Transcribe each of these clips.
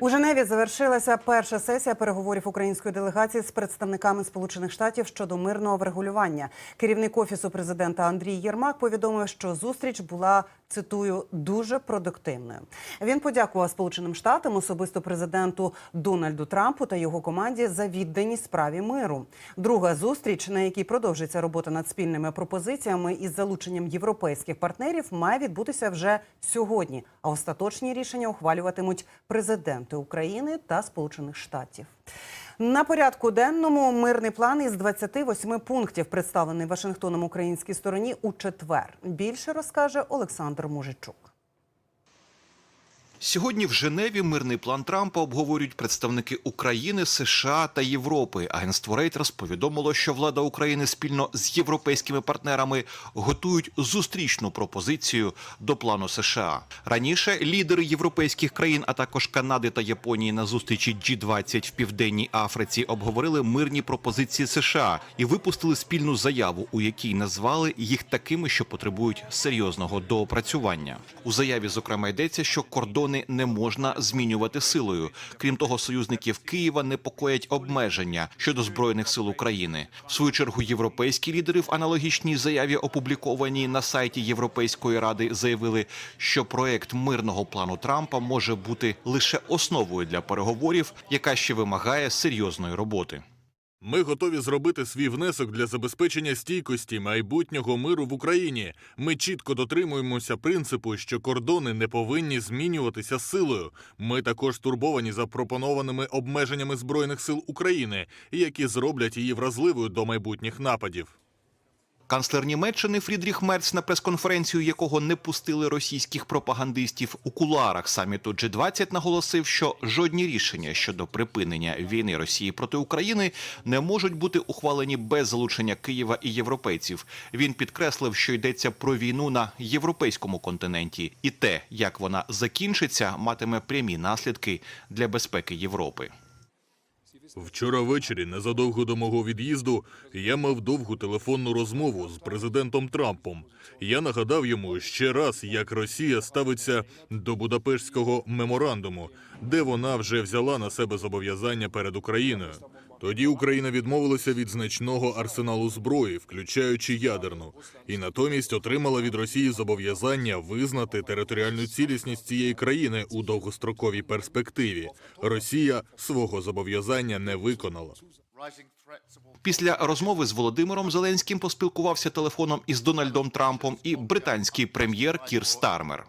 У Женеві завершилася перша сесія переговорів української делегації з представниками Сполучених Штатів щодо мирного врегулювання. Керівник офісу президента Андрій Єрмак повідомив, що зустріч була цитую дуже продуктивною. Він подякував Сполученим Штатам, особисто президенту Дональду Трампу та його команді за відданість справі миру. Друга зустріч, на якій продовжиться робота над спільними пропозиціями із залученням європейських партнерів, має відбутися вже сьогодні. А остаточні рішення ухвалюватимуть президенти України та Сполучених Штатів. На порядку денному мирний план із 28 пунктів, представлений Вашингтоном українській стороні у четвер. Більше розкаже Олександр Мужичук. Сьогодні в Женеві мирний план Трампа обговорюють представники України, США та Європи. Агентство Reuters повідомило, що влада України спільно з європейськими партнерами готують зустрічну пропозицію до плану США. Раніше лідери європейських країн, а також Канади та Японії на зустрічі G20 в південній Африці обговорили мирні пропозиції США і випустили спільну заяву, у якій назвали їх такими, що потребують серйозного доопрацювання. У заяві зокрема йдеться, що кордони не можна змінювати силою. Крім того, союзників Києва непокоять обмеження щодо збройних сил України. В свою чергу європейські лідери в аналогічній заяві, опублікованій на сайті Європейської ради, заявили, що проект мирного плану Трампа може бути лише основою для переговорів, яка ще вимагає серйозної роботи. Ми готові зробити свій внесок для забезпечення стійкості майбутнього миру в Україні. Ми чітко дотримуємося принципу, що кордони не повинні змінюватися силою. Ми також турбовані запропонованими обмеженнями збройних сил України, які зроблять її вразливою до майбутніх нападів. Канцлер Німеччини Фрідріх Мерц, на прес-конференцію якого не пустили російських пропагандистів у кулуарах саміту G20 наголосив, що жодні рішення щодо припинення війни Росії проти України не можуть бути ухвалені без залучення Києва і європейців. Він підкреслив, що йдеться про війну на європейському континенті, і те, як вона закінчиться, матиме прямі наслідки для безпеки Європи. Вчора ввечері, незадовго до мого від'їзду, я мав довгу телефонну розмову з президентом Трампом. Я нагадав йому ще раз, як Росія ставиться до Будапештського меморандуму, де вона вже взяла на себе зобов'язання перед Україною. Тоді Україна відмовилася від значного арсеналу зброї, включаючи ядерну, і натомість отримала від Росії зобов'язання визнати територіальну цілісність цієї країни у довгостроковій перспективі. Росія свого зобов'язання не виконала. Після розмови з Володимиром Зеленським поспілкувався телефоном із Дональдом Трампом і британський прем'єр Кір Стармер.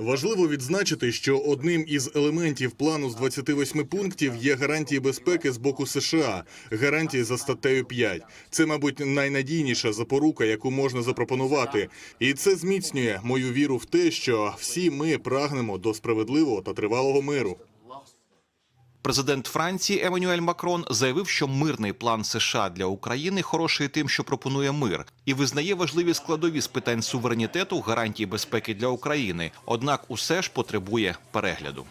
Важливо відзначити, що одним із елементів плану з 28 пунктів є гарантії безпеки з боку США, гарантії за статтею 5. Це, мабуть, найнадійніша запорука, яку можна запропонувати, і це зміцнює мою віру в те, що всі ми прагнемо до справедливого та тривалого миру. Президент Франції Еммануель Макрон заявив, що мирний план США для України хороший тим, що пропонує мир, і визнає важливі складові з питань суверенітету, гарантій безпеки для України. Однак, усе ж потребує перегляду.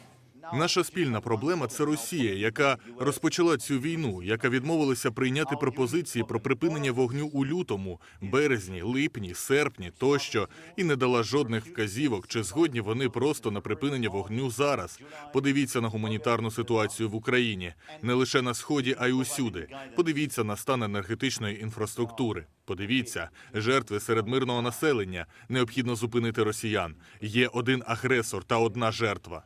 Наша спільна проблема це Росія, яка розпочала цю війну, яка відмовилася прийняти пропозиції про припинення вогню у лютому, березні, липні, серпні тощо, і не дала жодних вказівок, чи згодні вони просто на припинення вогню зараз. Подивіться на гуманітарну ситуацію в Україні не лише на сході, а й усюди. Подивіться на стан енергетичної інфраструктури. Подивіться, жертви серед мирного населення. Необхідно зупинити росіян. Є один агресор та одна жертва.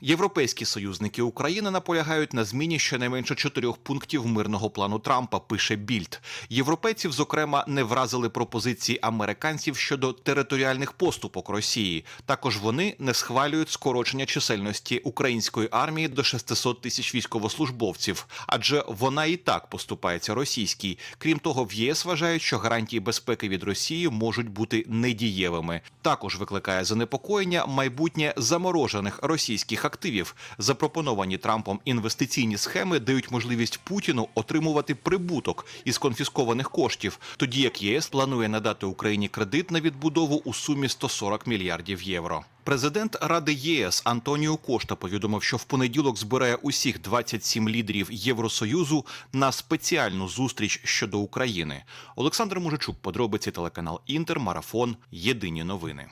Європейські союзники України наполягають на зміні щонайменше чотирьох пунктів мирного плану Трампа. Пише Більд. Європейців, зокрема, не вразили пропозиції американців щодо територіальних поступок Росії. Також вони не схвалюють скорочення чисельності української армії до 600 тисяч військовослужбовців, адже вона і так поступається російській. Крім того, в ЄС вважають, що гарантії безпеки від Росії можуть бути недієвими. Також викликає занепокоєння майбутнє заморожених російських активів. Запропоновані Трампом інвестиційні схеми дають можливість Путіну отримувати прибуток із конфіскованих коштів, тоді як ЄС планує надати Україні кредит на відбудову у сумі 140 мільярдів євро. Президент Ради ЄС Антоніо Кошта повідомив, що в понеділок збирає усіх 27 лідерів Євросоюзу на спеціальну зустріч щодо України. Олександр Мужичук, подробиці телеканал Інтер, Марафон. Єдині новини.